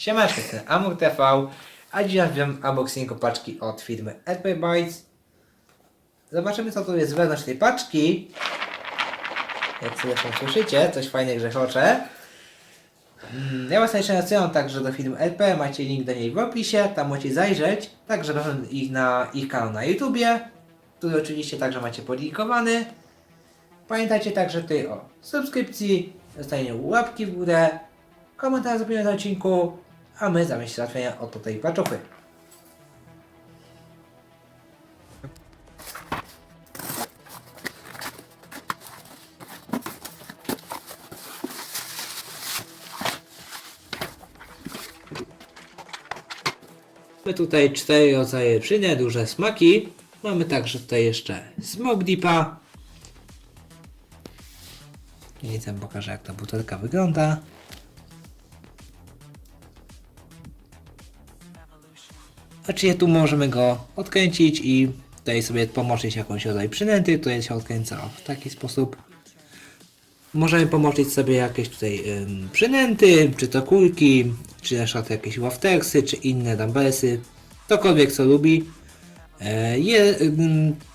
Siemaczko, jestem Amur TV, a dzisiaj wiem unboxingu paczki od firmy RP Bytes. Zobaczymy co tu jest wewnątrz tej paczki. Jak sobie tam słyszycie, coś fajnych grzechocze. Mm, Ja Was zainteresują także do firmy LP, macie link do niej w opisie, tam możecie zajrzeć. Także ich na ich kanał na YouTubie, który oczywiście także macie podlinkowany. Pamiętajcie także tutaj o subskrypcji, zostawieniu łapki w górę, komentarz zrobienia na odcinku, a my zamiast załatwienia od tej paczuchy. Mamy tutaj cztery rodzaje przyny, duże smaki. Mamy także tutaj jeszcze Smoke Dipa. I tam pokażę jak ta butelka wygląda. Czyli tu możemy go odkręcić i tutaj sobie pomoczyć jakąś rodzaj przynęty, które się odkręca w taki sposób. Możemy pomoczyć sobie jakieś tutaj ym, przynęty, czy to kulki, czy na przykład jakieś waftersy, czy inne dumbbellsy. Ktokolwiek co lubi. E, je,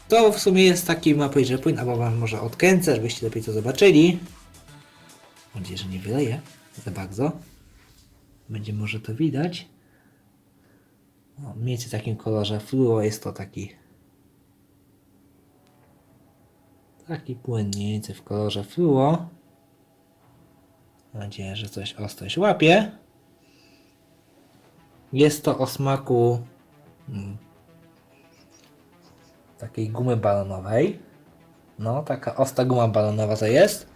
to w sumie jest taki, ma powiedzieć, że płyn, albo wam może odkręcę, żebyście lepiej to zobaczyli. Mam nadzieję, że nie wyleje za bardzo. Będzie może to widać. O, mniej więcej w takim kolorze fluo jest to taki taki płyn mniej w kolorze fluo. Mam nadzieję, że coś ostrość łapie. Jest to o smaku mm, takiej gumy balonowej. No, taka ostra guma balonowa to jest.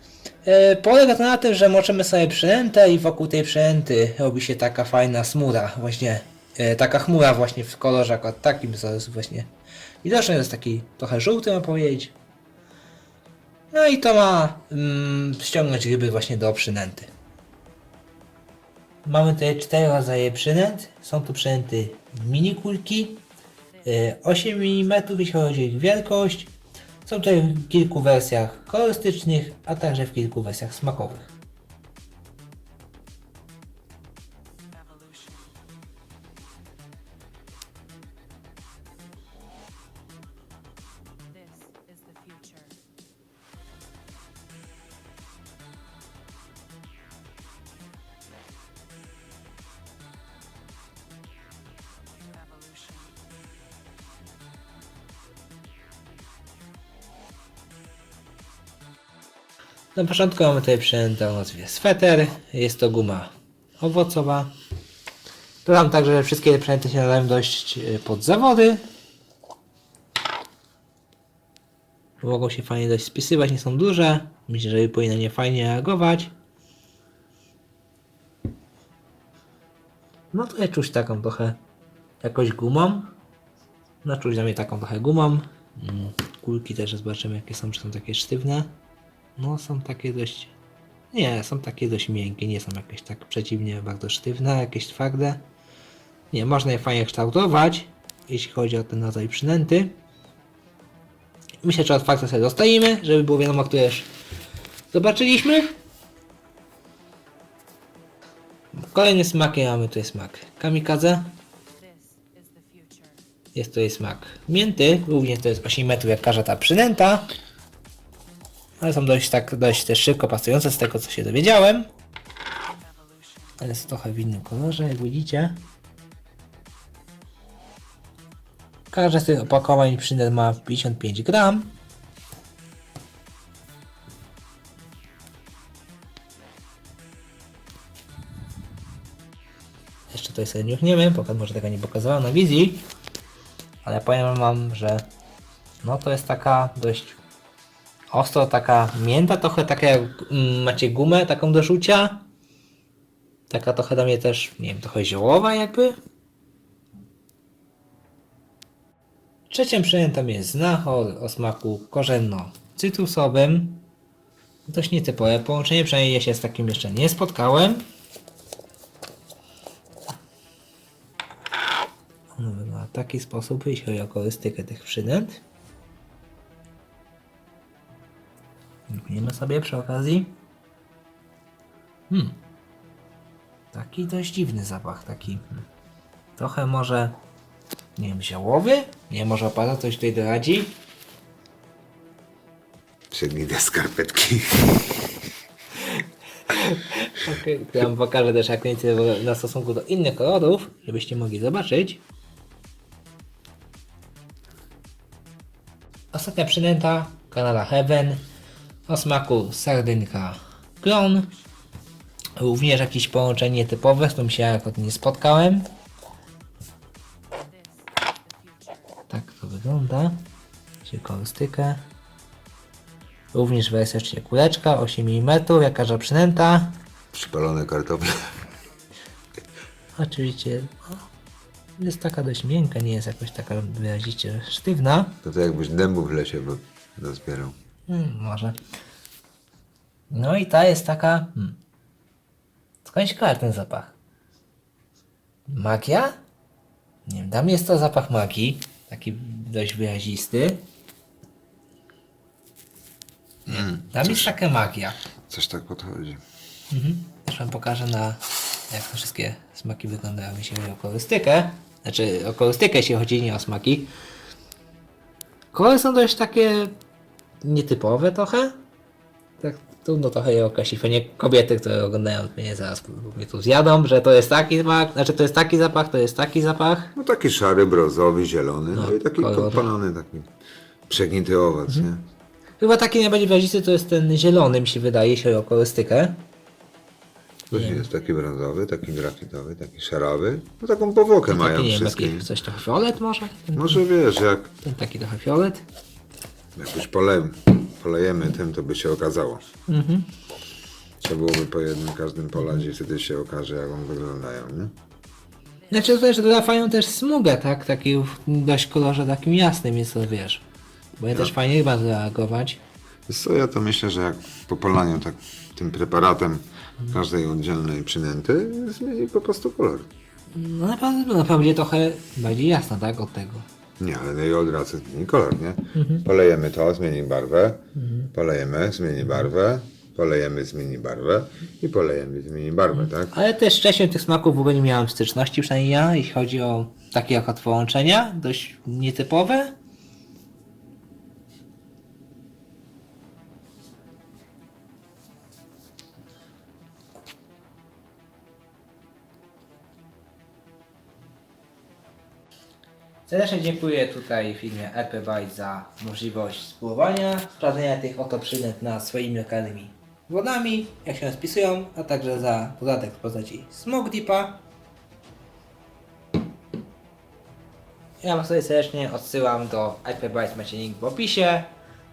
E, polega to na tym, że moczymy sobie przynętę i wokół tej przynęty robi się taka fajna smura, właśnie taka chmura właśnie w kolorze akurat takim, jest właśnie widoczny, jest taki trochę żółty, mam powiedzieć. No i to ma mm, ściągnąć ryby właśnie do przynęty. Mamy tutaj cztery rodzaje przynęt. Są tu przynęty mini kulki, e, 8 mm, jeśli chodzi o ich wielkość. Są tutaj w kilku wersjach kolorystycznych, a także w kilku wersjach smakowych. Na początku mamy tutaj przynętę o nazwie sweter. Jest to guma owocowa. Dodam także, że wszystkie przynęty się nadają dość e, pod zawody. Mogą się fajnie dość spisywać, nie są duże. Myślę, że powinny nie fajnie reagować. No tutaj czuć taką trochę jakoś gumą. No czuć na mnie taką trochę gumą. Mm, Kulki też zobaczymy jakie są, czy są takie sztywne. No są takie dość... Nie, są takie dość miękkie, nie są jakieś tak przeciwnie bardzo sztywne, jakieś twarde. Nie, można je fajnie kształtować, jeśli chodzi o ten rodzaj przynęty. Myślę, że otwarte sobie dostajemy, żeby było wiadomo, które już zobaczyliśmy. Kolejny smak, ja mamy tutaj smak future. Jest tutaj smak mięty, również to jest 8 metrów jak każda ta przynęta. Ale są dość tak, dość też szybko pasujące z tego co się dowiedziałem. Ale jest trochę w innym kolorze, jak widzicie. Każde z tych opakowań przynęt ma 55 gram. Jeszcze tutaj sobie niuchniemy, pokaż, może tego nie pokazywałem na wizji. Ale powiem wam, że no to jest taka dość ostro, taka mięta, trochę taka jak mm, macie gumę taką do rzucia. Taka trochę do mnie też, nie wiem, trochę ziołowa jakby. Trzecią przynętą jest znachor o smaku korzenno-cytrusowym. Dość nietypowe połączenie, przynajmniej ja się z takim jeszcze nie spotkałem. Wygląda w taki sposób, jeśli chodzi o kolorystykę tych przynęt. Lukniemy sobie przy okazji. Hmm. Tak taki dość dziwny zapach, taki trochę może, nie wiem, ziołowy? Nie, może opada coś tutaj doradzi? Przegnite skarpetki. Okej, ja wam pokażę też więcej na stosunku do innych kolorów, żebyście mogli zobaczyć. Ostatnia przynęta kanala Heaven o smaku sardynka klon. Również jakieś połączenie typowe, z którym się jako nie spotkałem. Tak to wygląda. Czyli. Również wersja kuleczka 8 mm, każda przynęta. Przypalone kartofle. Oczywiście no, jest taka dość miękka, nie jest jakoś taka wyrazicie sztywna. To to jakbyś dębu w lesie bo dozbierał. Hmm, może. No i ta jest taka. Hmm. Skądś kojarzy ten zapach? Magia? Nie wiem, dla mnie jest to zapach magii. Taki dość wyrazisty. Nie, dla mnie jest taka magia. Coś tak podchodzi. Też wam pokażę na jak te wszystkie smaki wyglądają, jeśli chodzi o kolorystykę. Znaczy o kolorystykę, jeśli chodzi nie o smaki. Kolory są dość takie nietypowe trochę. Tak trudno trochę je określić. Pewnie kobiety, które oglądają mnie zaraz mnie tu zjadą, że to jest taki zapach, znaczy to jest taki zapach, to jest taki zapach. No taki szary, brązowy, zielony, no, No, i taki kolor. podpalony, taki przegnity owoc, nie? Chyba taki najbardziej wyrazisty to jest ten zielony mi się wydaje, jeśli chodzi o kolorystykę. Później jest taki brązowy, taki grafitowy, taki szarawy. No taką powłokę mają Taki nie wiem, wszystkie. taki coś trochę fiolet może? Ten, Może wiesz, jak, ten taki trochę fiolet. Jak już pole, polejemy tym, to by się okazało. Mhm. Trzeba byłoby po jednym każdym polać i wtedy się okaże, jak one wyglądają, nie? Znaczy to też doda fajną też smugę, tak? Taki w dość kolorze takim jasnym jest to, wiesz. Bo ja też fajnie chyba zareagować. Wiesz co, ja to myślę, że jak po polaniu tak tym preparatem każdej oddzielnej przynęty zmieni po prostu kolor. No naprawdę, no będzie trochę bardziej jasna, tak? Od tego. Nie, ale jej od razu zmieni kolor, nie? Polejemy to, zmieni barwę, polejemy, zmieni barwę, polejemy, zmieni barwę i polejemy, zmieni barwę, tak? Ale też wcześniej tych smaków w ogóle nie miałem styczności, przynajmniej ja, jeśli chodzi o takie jak od połączenia, dość nietypowe. Serdecznie dziękuję tutaj firmie Epebyte za możliwość spróbowania, sprawdzenia tych oto przynęt na swoimi lokalnymi wodami, jak się spisują, a także za dodatek w postaci Smoke Deepa. Ja Was tutaj serdecznie odsyłam do Epebyte, macie link w opisie,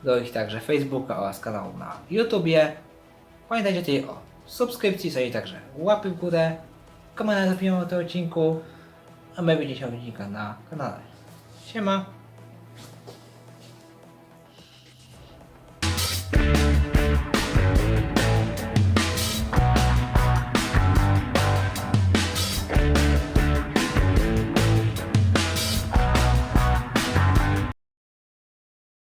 do ich także Facebooka oraz kanału na YouTubie. Pamiętajcie tutaj o subskrypcji, sobie także łapy w górę, komentarz zapomniałem o tym odcinku, a my widzimy się na kanale. Siema!